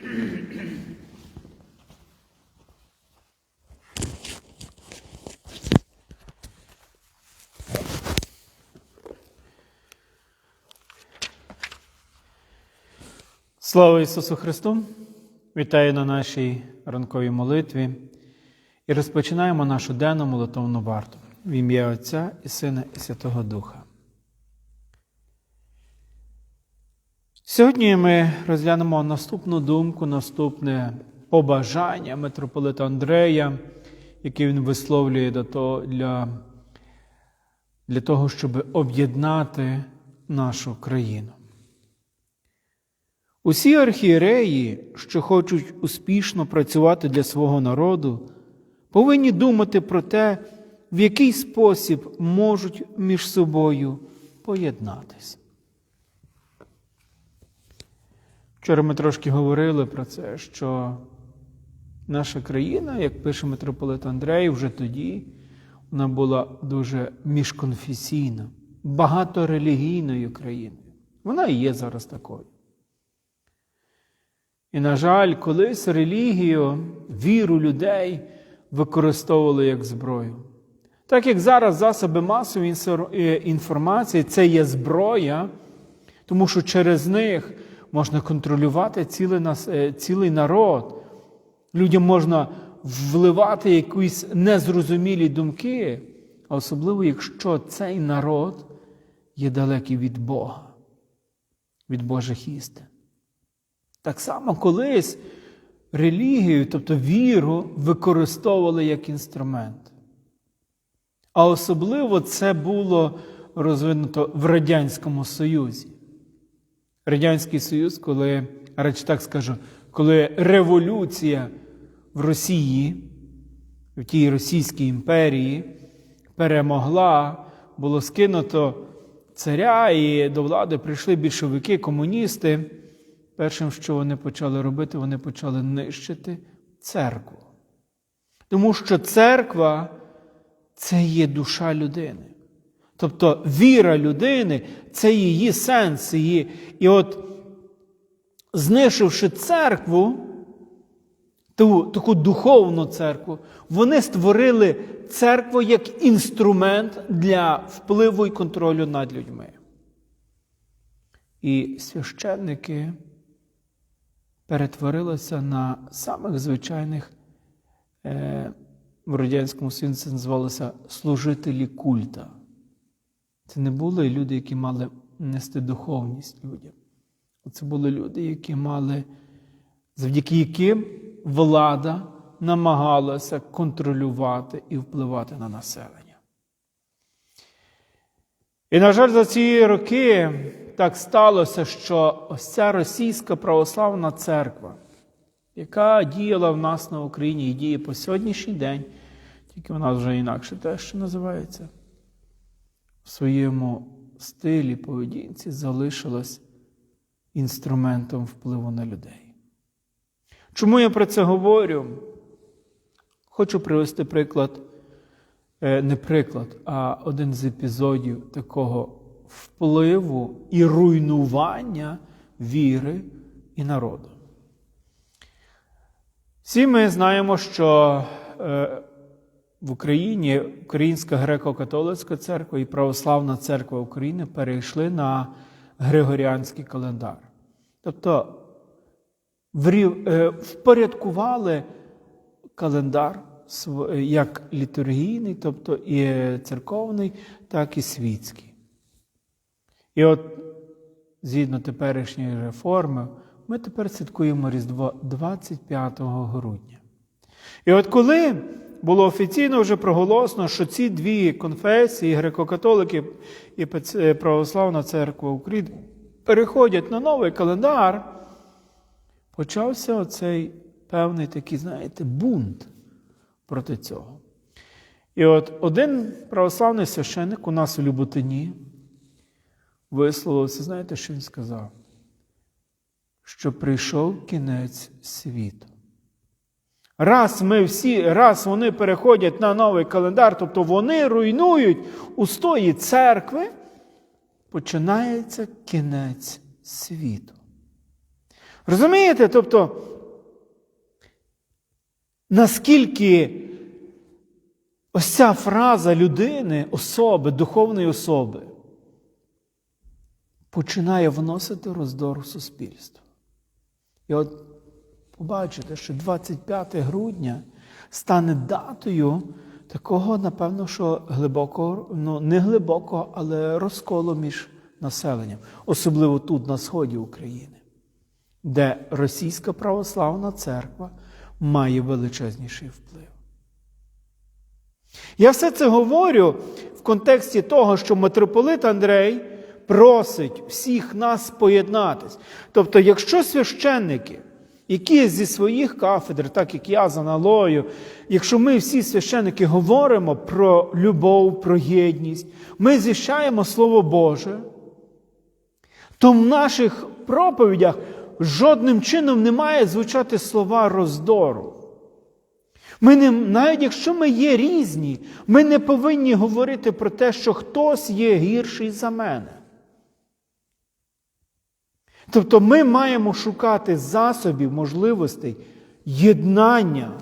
Слава Ісусу Христу! Вітаю на нашій ранковій молитві і розпочинаємо нашу денну молитовну варту в ім'я Отця і Сина і Святого Духа. Сьогодні ми розглянемо наступну думку, наступне побажання митрополита Андрея, яке він висловлює для, для того, щоб об'єднати нашу країну. Усі архієреї, що хочуть успішно працювати для свого народу, повинні думати про те, в який спосіб можуть між собою поєднатися. Вчора ми трошки говорили про це, що наша країна, як пише митрополит Андрей, вже тоді вона була дуже міжконфесійна, багаторелігійною країною. Вона і є зараз такою. І, на жаль, колись релігію, віру людей використовували як зброю. Так як зараз засоби масової інформації це є зброя, тому що через них можна контролювати цілий, цілий народ. Людям можна вливати якісь незрозумілі думки, особливо, якщо цей народ є далекий від Бога, від Божих істин. Так само колись релігію, тобто віру, використовували як інструмент. А особливо це було розвинуто в Радянському Союзі. Радянський Союз, коли, радше так скажу, коли революція в Росії, в тій Російській імперії перемогла, було скинуто царя, і до влади прийшли більшовики, комуністи. Першим, що вони почали робити, вони почали нищити церкву. Тому що церква це є душа людини. Тобто віра людини це її сенс. Її. І от, знищивши церкву, ту таку духовну церкву, вони створили церкву як інструмент для впливу і контролю над людьми. І священники перетворилося на самих звичайних е, в Радянському Союзі це називалося служителі культа. Це не були люди, які мали нести духовність людям. Це були люди, які мали, завдяки яким влада намагалася контролювати і впливати на населення. І, на жаль, за ці роки так сталося, що ось ця російська православна церква, яка діяла в нас на Україні і діє по сьогоднішній день, тільки вона вже інакше теж що називається, в своєму стилі поведінці залишилась інструментом впливу на людей. Чому я про це говорю? Хочу привести приклад, е, не приклад, а один з епізодів такого впливу і руйнування віри і народу. Всі ми знаємо, що е, в Україні Українська греко-католицька церква і Православна церква України перейшли на Григоріанський календар. Тобто е, впорядкували календар як літургійний, тобто і церковний, так і світський. І от, згідно теперішньої реформи, ми тепер святкуємо Різдво 25 грудня. І от коли було офіційно вже проголошено, що ці дві конфесії, греко-католики і Православна церква України, переходять на новий календар, почався оцей певний такий, знаєте, бунт проти цього. І от один православний священник у нас у Люботині висловився, знаєте, що він сказав? Що прийшов кінець світу. Раз ми всі, раз вони переходять на новий календар, тобто вони руйнують устої церкви, починається кінець світу. Розумієте? Тобто, наскільки ось ця фраза людини, особи, духовної особи, починає вносити роздор у суспільство. І от побачите, що 25 грудня стане датою такого, напевно, що глибокого, ну не глибокого, але розколу між населенням, особливо тут, на сході України, де Російська православна церква має величезніший вплив. Я все це говорю в контексті того, що митрополит Андрей просить всіх нас поєднатись. Тобто, якщо священники, які зі своїх кафедр, так як я за налою, якщо ми всі священники говоримо про любов, про єдність, ми зіщаємо Слово Боже, то в наших проповідях жодним чином не має звучати слова роздору. Ми не, навіть якщо ми є різні, ми не повинні говорити про те, що хтось є гірший за мене. Тобто ми маємо шукати засобів, можливостей єднання.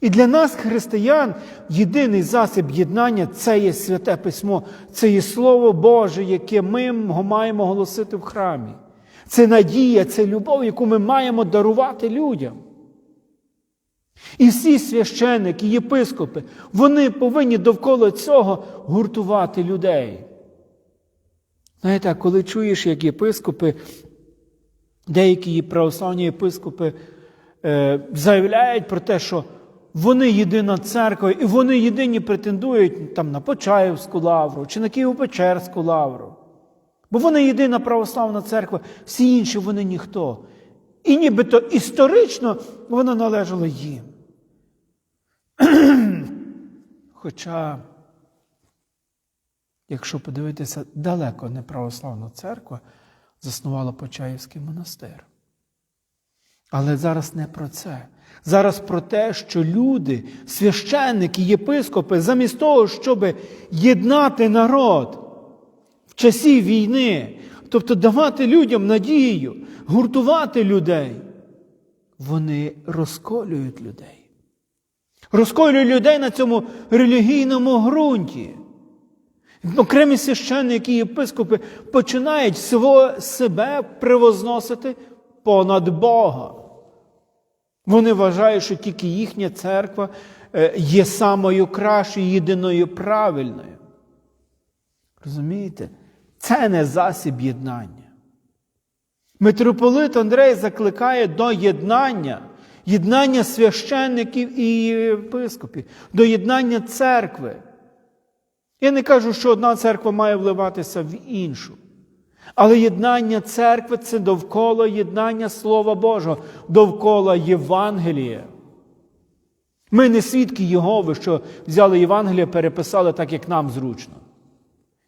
І для нас, християн, єдиний засіб єднання це є святе письмо, це є Слово Боже, яке ми маємо голосити в храмі. Це надія, це любов, яку ми маємо дарувати людям. І всі священники, єпископи, вони повинні довкола цього гуртувати людей. Знаєте, коли чуєш, як єпископи, деякі православні єпископи е, заявляють про те, що вони єдина церква, і вони єдині претендують там, на Почаївську лавру чи на Києво-Печерську лавру. Бо вони єдина православна церква, всі інші вони ніхто. І нібито історично вона належала їм. Хоча, якщо подивитися, далеко не православна церква заснувала Почаївський монастир. Але зараз не про це. Зараз про те, що люди, священники, єпископи, замість того, щоб єднати народ в часі війни, тобто давати людям надію, гуртувати людей, вони розколюють людей. Розколюють людей на цьому релігійному ґрунті. Окремі священники і єпископи починають свого себе превозносити понад Бога. Вони вважають, що тільки їхня церква є самою кращою, єдиною правильною. Розумієте? Це не засіб єднання. Митрополит Андрей закликає до єднання, єднання священників і єпископів, до єднання церкви. Я не кажу, що одна церква має вливатися в іншу. Але єднання церкви це довкола єднання Слова Божого, довкола Євангелія. Ми не свідки Єгови, що взяли Євангелія, переписали так, як нам зручно.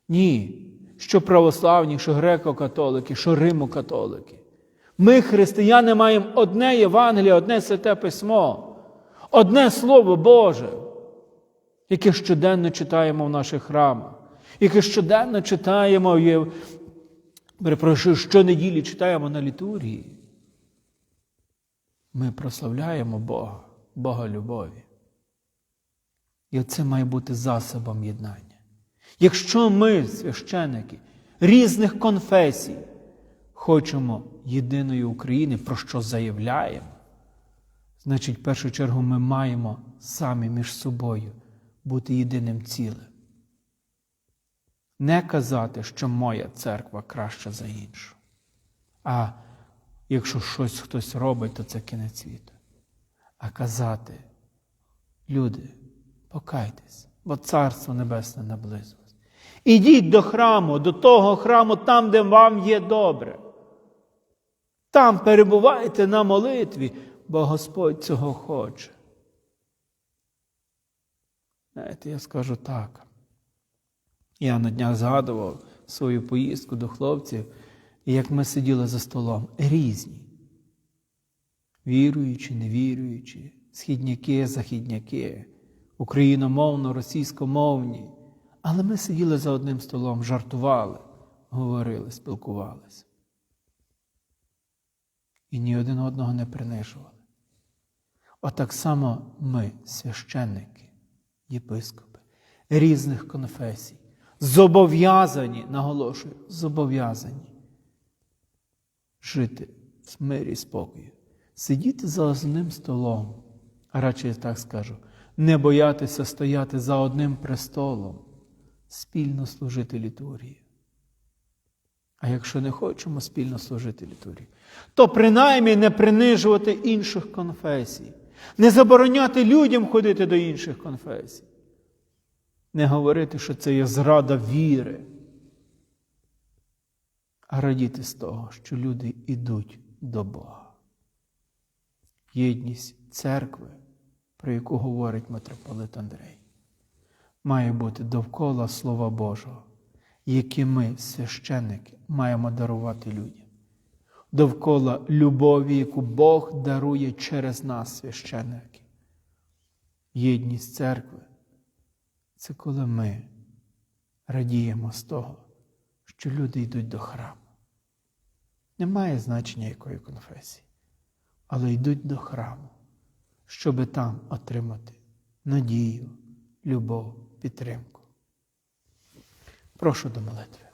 Ні. Що православні, що греко-католики, що римо-католики. Ми, християни, маємо одне Євангеліє, одне святе письмо, одне Слово Боже, яке щоденно читаємо в наших храмах, яке щоденно читаємо, перепрошую, щонеділі читаємо на літургії. Ми прославляємо Бога, Бога любові. І це має бути засобом єднання. Якщо ми, священики різних конфесій, хочемо єдиної України, про що заявляємо, значить, в першу чергу ми маємо самі між собою бути єдиним цілим. Не казати, що моя церква краща за іншу. А якщо щось хтось робить, то це кінець світу. А казати, люди, покайтесь, бо Царство Небесне наблизилось. Ідіть до храму, до того храму, там, де вам є добре. Там перебувайте на молитві, бо Господь цього хоче. Знаєте, я скажу так. Я на днях згадував свою поїздку до хлопців, як ми сиділи за столом, різні. Віруючі, невіруючі, східняки, західняки, україномовно, російськомовні. Але ми сиділи за одним столом, жартували, говорили, спілкувалися. і ні один одного не принижували. Отак само ми, священники, єпископи різних конфесій, зобов'язані, наголошую, зобов'язані жити в мирі і спокою, сидіти за одним столом, а радше я так скажу, не боятися стояти за одним престолом, спільно служити літургії. А якщо не хочемо спільно служити літургії, то принаймні не принижувати інших конфесій, не забороняти людям ходити до інших конфесій, не говорити, що це є зрада віри, а радіти з того, що люди йдуть до Бога. Єдність церкви, про яку говорить митрополит Андрей, має бути довкола Слова Божого, яке ми, священники, маємо дарувати людям. Довкола любові, яку Бог дарує через нас, священники. Єдність церкви це коли ми радіємо з того, що люди йдуть до храму. Немає значення якої конфесії, але йдуть до храму, щоби там отримати надію, любов, підтримку. Прошу до молитви.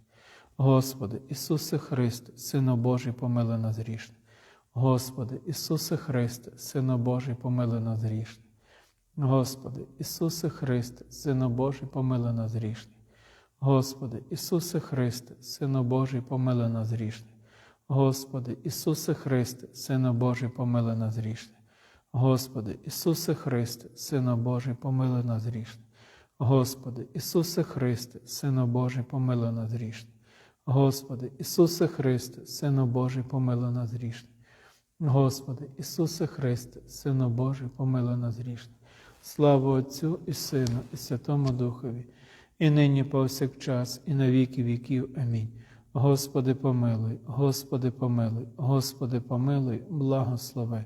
Господи, Ісусе Христе, Сино Божий, помили нас грішних. Господи, Ісусе Христе, Сино Божий, помили нас грішних. Господи, Ісусе Христе, Сино Божий, помили нас грішних. Господи, Ісусе Христе, Сино Божий, помили нас грішних. Господи, Ісусе Христе, Сино Божий, помили нас грішних. Господи, Ісусе Христе, Сино Божий, помили нас грішних. Господи, Ісусе Христе, Сино Божий, помили нас грішних. Господи, Ісусе Христе, Сино Божий, помили нас грішних. Господи, Ісусе Христе, Сино Божий, помили нас грішних. Слава Отцю і Сину, і Святому Духові, і нині повсякчас, і на віки віків. Амінь. Господи, помилуй, Господи, помилуй, Господи, помилуй, благослови.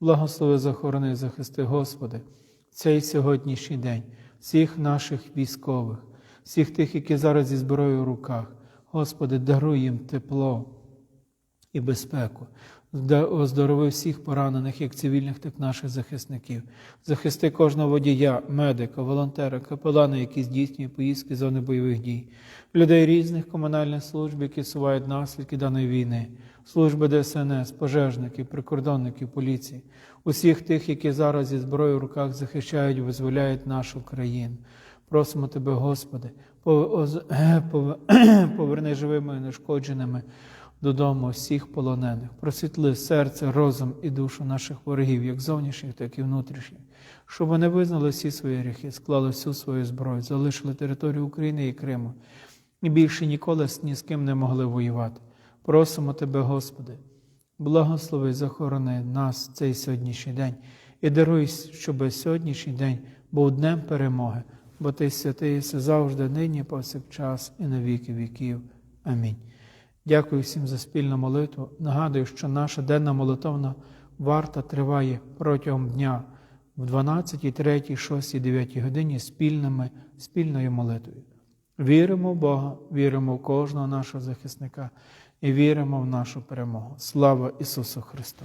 Благослови, захорони, захисти, Господи, цей сьогоднішній день, всіх наших військових, всіх тих, які зараз зі зброєю в руках. Господи, даруй їм тепло і безпеку. Оздорови всіх поранених, як цивільних, так і наших захисників. Захисти кожного водія, медика, волонтера, капелана, які здійснюють поїздки з зони бойових дій, людей різних комунальних служб, які сувають наслідки даної війни, служби ДСНС, пожежників, прикордонників, поліції, усіх тих, які зараз зі зброєю в руках захищають, визволяють нашу країну. Просимо Тебе, Господи, поверни живими і нешкодженими додому всіх полонених, просвітли серце, розум і душу наших ворогів, як зовнішніх, так і внутрішніх, щоб вони визнали всі свої гріхи, склали всю свою зброю, залишили територію України і Криму і більше ніколи ні з ким не могли воювати. Просимо Тебе, Господи, благослови, захорони нас цей сьогоднішній день і даруй, щоб сьогоднішній день був днем перемоги, бо Ти святий завжди, нині, повсякчас, і на віки віків. Амінь. Дякую всім за спільну молитву. Нагадую, що наша денна молитовна варта триває протягом дня в 12, 3, 6, 9 годині спільними, спільною молитвою. Віримо в Бога, віримо в кожного нашого захисника і віримо в нашу перемогу. Слава Ісусу Христу!